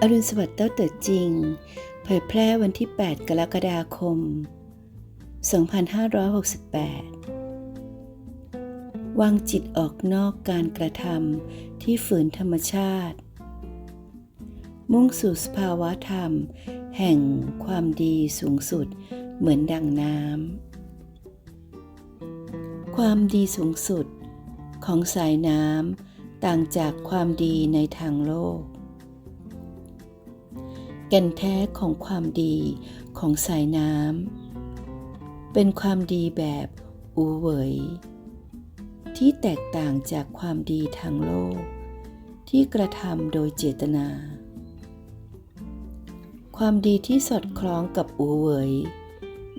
อรุณสวัสดิ์เต้าเติดจริง เผยแพร่วันที่ 8 กรกฎาคม 2568 วางจิตออกนอกการกระทำที่ฝืนธรรมชาติ มุ่งสู่สภาวะธรรม แห่งความดีสูงสุดเหมือนดังน้ำ ความดีสูงสุดของสายน้ำต่างจากความดีในทางโลก แก่นแท้ของความดีของสายน้ำเป็นความดีแบบอูเหวยที่แตกต่างจากความดีทางโลก ที่กระทำโดยเจตนา ความดีที่สอดคล้องกับอูเหวย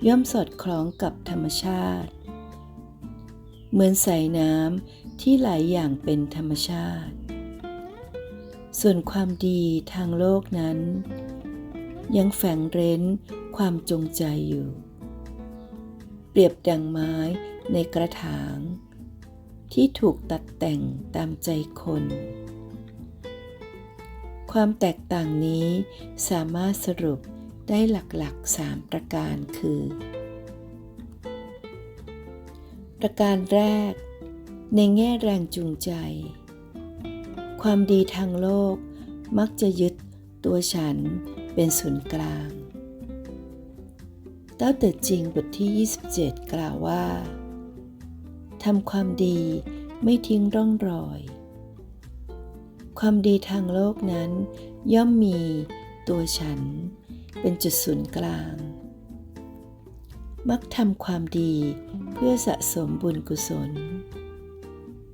ย่อมสอดคล้องกับธรรมชาติ เหมือนสายน้ำที่ไหลยอย่างเป็นธรรมชาติ ส่วนความดีทางโลกนั้น ยังแฝงเร้นความจงใจอยู่ เปรียบดังไม้ในกระถาง ที่ถูกตัดแต่งตามใจคน ความแตกต่างนี้สามารถสรุปได้หลักๆ 3 ประการคือ ประการแรก ในแง่แรงจูงใจ ความดีทางโลกมักจะยึดตัวฉัน เป็นศูนย์กลางเต้าเติดจริงบทที่ 27 กล่าวว่าทำความดีไม่ทิ้งร่องรอย ความดีทางโลกนั้น ย่อมมีตัวฉัน เป็นจุดศูนย์กลาง มักทำความดีเพื่อสะสมบุญกุศล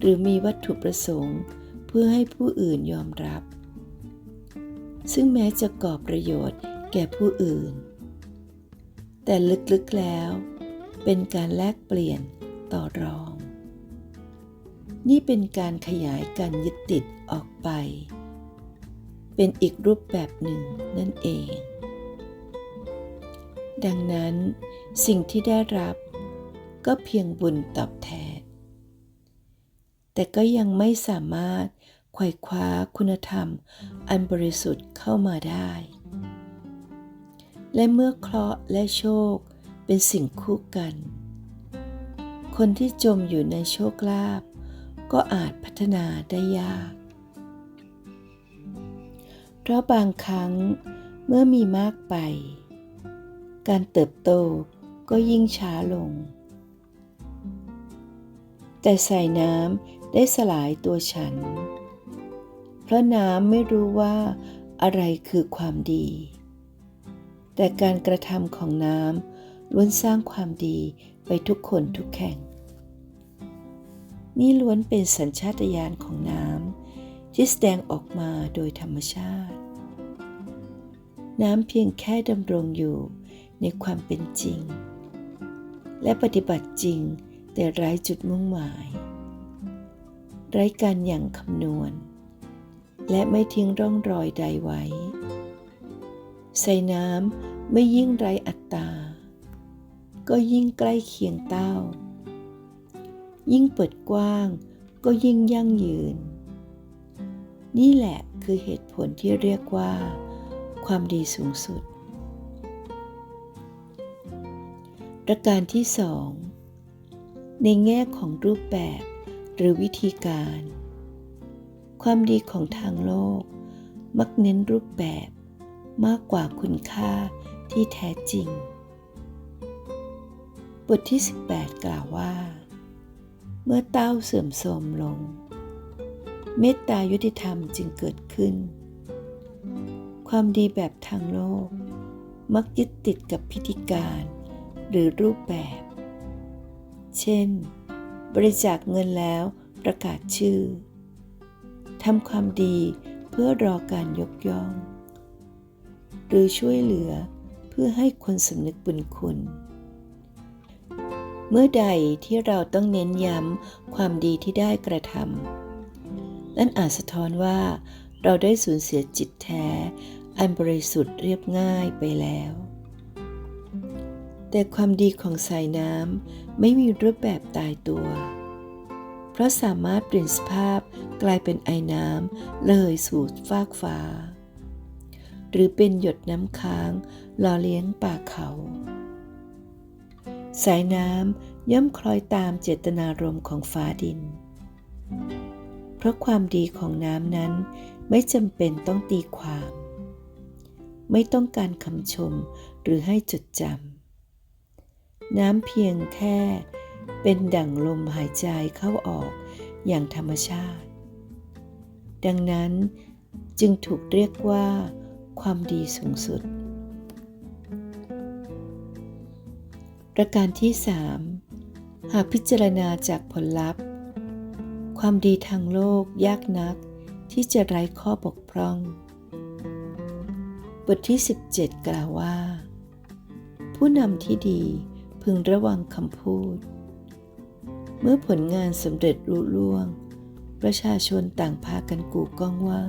หรือมีวัตถุประสงค์เพื่อให้ผู้อื่นยอมรับ ซึ่งแม้จะก่อประโยชน์แก่ผู้อื่น แต่ลึกๆแล้ว เป็นการแลกเปลี่ยนต่อรอง นี่เป็นการขยายการยึดติดออกไป เป็นอีกรูปแบบหนึ่งนั่นเอง ดังนั้นสิ่งที่ได้รับก็เพียงบุญตอบแทน แต่ก็ยังไม่สามารถ ไขว่คว้าคุณธรรม อันบริสุทธิ์เข้ามาได้ และเมื่อเคราะห์และโชคเป็นสิ่งคู่กัน คนที่จมอยู่ในโชคลาภก็อาจพัฒนาได้ยาก เพราะบางครั้งเมื่อมีมากไป การเติบโตก็ยิ่งช้าลง แต่ใส่น้ำได้สลายตัวฉัน เพราะน้ำไม่รู้ว่าอะไรคือความดี แต่การกระทำของน้ำล้วนสร้างความดีไปทุกคนทุกแห่ง นี่ล้วนเป็นสัญชาตญาณของน้ำที่แสดงออกมาโดยธรรมชาติ น้ำเพียงแค่ดำรงอยู่ในความเป็นจริง และปฏิบัติจริงแต่ไร้จุดมุ่งหมาย ไร้การอย่างคำนวณ และไม่ทิ้งร่องรอยใดไว้ ใส่น้ำไม่ยิ่งไรอัตตา ก็ยิ่งใกล้เคียงเต้า ยิ่งเปิดกว้างก็ยิ่งยั่งยืน นี่แหละคือเหตุผลที่เรียกว่า ความดีสูงสุด ประการที่สองในแง่ของรูปแบบหรือวิธีการ ความดีของทางโลก มักเน้นรูปแบบมากกว่าคุณค่าที่แท้จริง บทที่ 18 กล่าวว่า เมื่อเต้าเสื่อมโทรมลง เมตตายุติธรรมจึงเกิดขึ้น ความดีแบบทางโลก มักยึดติดกับพิธีการหรือรูปแบบ เช่น บริจาคเงินแล้วประกาศชื่อ ทำความดีเพื่อรอการยกย่อง หรือช่วยเหลือเพื่อให้คนสำนึกบุญคุณ เมื่อใดที่เราต้องเน้นย้ำความดีที่ได้กระทำนั่นอาจสะท้อนว่า เราได้สูญเสียจิตแท้ อันบริสุทธิ์เรียบง่ายไปแล้ว แต่ความดีของสายน้ำไม่มีรูปแบบตายตัว เพราะสามารถเปลี่ยนสภาพกลายเป็นไอน้ำเลยสู่ฟากฟ้า หรือเป็นหยดน้ำค้างหล่อเลี้ยงป่าเขา สายน้ำย่อมคล้อยตามเจตนารมณ์ของฟ้าดิน เพราะความดีของน้ำนั้นไม่จำเป็นต้องตีความ ไม่ต้องการคำชมหรือให้จดจำน้ำเพียงแค่ เป็นดั่งลมหายใจเข้าออกอย่างธรรมชาติ ดังนั้นจึงถูกเรียกว่า ความดีสูงสุด ประการที่สามหากพิจารณาจากผลลัพธ์ ความดีทางโลกยากนักที่จะไร้ข้อบกพร่อง บทที่ 17 กล่าวว่า ผู้นำที่ดีพึงระวังคำพูด เมื่อผลงานสำเร็จรุ่ล่วง ประชาชนต่างพากันกูก้องว่า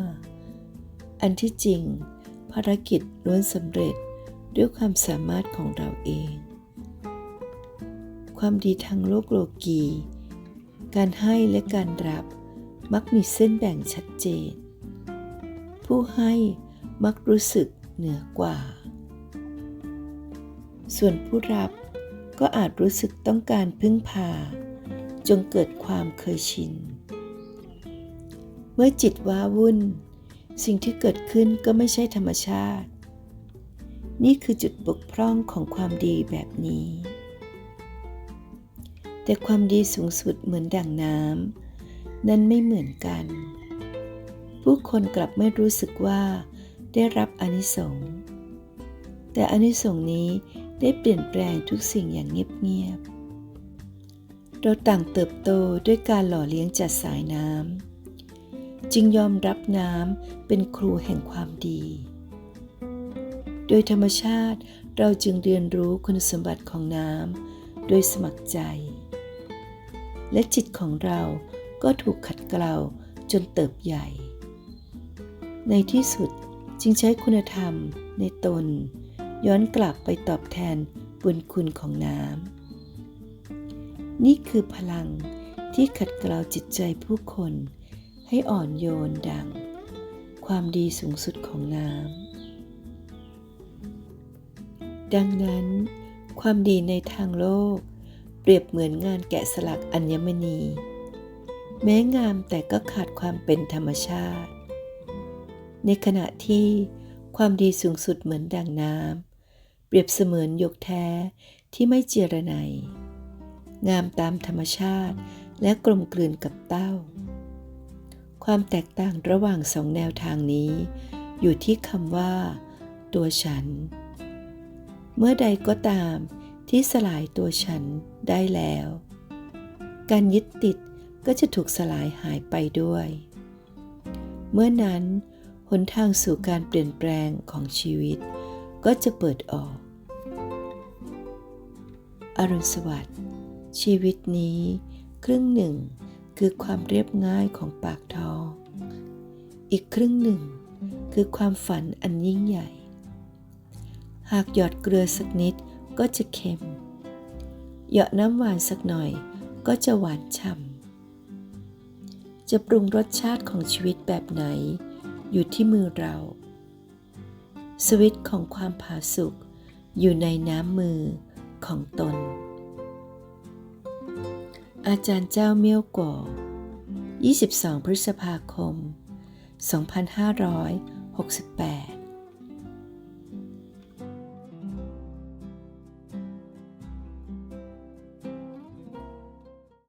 อันที่จริง ภารกิจล้วนสำเร็จด้วยความสามารถของเราเอง ความดีทางโลกโลกี การให้และการรับมักมีเส้นแบ่งชัดเจน ผู้ให้มักรู้สึกเหนือกว่า ส่วนผู้รับก็อาจรู้สึกต้องการพึ่งพา จงเกิดความเคยชิน เมื่อจิตว้าวุ่น สิ่งที่เกิดขึ้นก็ไม่ใช่ธรรมชาติ นี่คือจุดบกพร่องของความดีแบบนี้ แต่ความดีสูงสุดเหมือนดั่งน้ำนั้นไม่เหมือนกัน ผู้คนกลับไม่รู้สึกว่าได้รับอนิสงส์แต่อนิสงส์นี้ได้เปลี่ยนแปลงทุกสิ่งอย่างเงียบๆ เราต่างเติบโตด้วยการหล่อเลี้ยงจัดสายน้ำจึงยอมรับน้ำเป็นครูแห่งความดี โดยธรรมชาติเราจึงเรียนรู้คุณสมบัติของน้ำโดยสมัครใจ และจิตของเราก็ถูกขัดเกลาจนเติบใหญ่ ในที่สุดจึงใช้คุณธรรมในตน ย้อนกลับไปตอบแทนบุญคุณของน้ำ นี่คือพลังที่ขัดเกลาจิตใจผู้คนให้อ่อนโยนดัง ความดีสูงสุดของน้ำ ดังนั้น ความดีในทางโลก เปรียบเหมือนงานแกะสลักอัญมณี แม้งามแต่ก็ขาดความเป็นธรรมชาติ ในขณะที่ความดีสูงสุดเหมือนดังน้ำ เปรียบเสมือนยกแท้ที่ไม่เจรไน งามตามธรรมชาติและกลมกลืนกับเต้า ความแตกต่างระหว่างสองแนวทางนี้ อยู่ที่คำว่า ตัวฉัน เมื่อใดก็ตามที่สลายตัวฉันได้แล้ว การยึดติดก็จะถูกสลายหายไปด้วย เมื่อนั้นหนทางสู่การเปลี่ยนแปลงของชีวิต ก็จะเปิดออก อรุณสวัสดิ์ ชีวิตนี้ ครึ่งหนึ่งคือความเรียบง่ายของปากท้อง อีกครึ่งหนึ่งคือความฝันอันยิ่งใหญ่ หากหยอดเกลือสักนิดก็จะเค็มเหยาะน้ำหวานสักหน่อยก็จะหวานฉ่ำ จะปรุงรสชาติของชีวิตแบบไหน อยู่ที่มือเรา สวิตของความผาสุกอยู่ในน้ำมือของตน อาจารย์เจ้าเมี่ยวก่อ 22 พฤษภาคม 2568